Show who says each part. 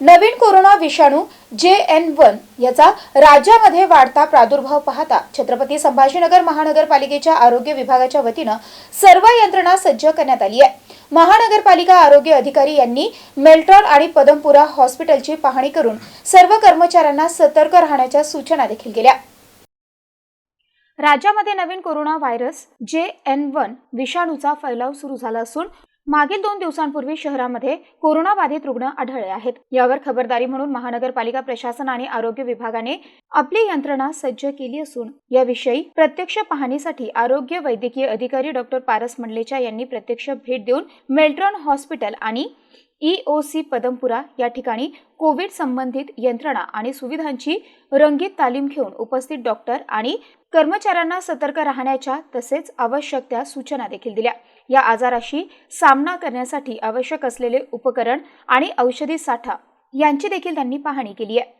Speaker 1: नवीन corona विषाणू जे N one याचा राज्यामध्ये वाढता प्रादुर्भाव पाहता छत्रपती संभाजीनगर महानगरपालिकेच्या आरोग्य विभागाच्या वतीनं सर्व यंत्रणा सज्ज करण्यात आली आहे. महानगरपालिका आरोग्य अधिकारी यांनी मेल्ट्रॉन आणि पदमपुरा हॉस्पिटलची पाहणी करून सर्व कर्मचाऱ्यांना सतर्क राहण्याच्या सूचना देखील केल्या. राज्यामध्ये नवीन corona virus J N one विषाणूचा फैलाव सुरू झाला असून मागील दोन दिवसांपूर्वी शहरामध्ये कोरोना बाधित रुग्ण आढळले आहेत. यावर खबरदारी म्हणून महानगरपालिका प्रशासन आणि आरोग्य विभागाने आपली यंत्रणा सज्ज केली असून याविषयी प्रत्यक्ष पाहणीसाठी आरोग्य वैद्यकीय अधिकारी डॉक्टर पारस मंडलेचा यांनी प्रत्यक्ष भेट देऊन मेल्ट्रॉन हॉस्पिटल आणि ईओसी पदमपुरा या ठिकाणी कोविड संबंधित यंत्रणा आणि सुविधांची रंगीत तालीम घेऊन उपस्थित डॉक्टर आणि कर्मचाऱ्यांना सतर्क राहण्याच्या तसेच आवश्यक त्या सूचना देखील दिल्या. या आजाराशी सामना करण्यासाठी आवश्यक असलेले उपकरण आणि औषधी साठा यांची देखील त्यांनी पाहणी केली आहे.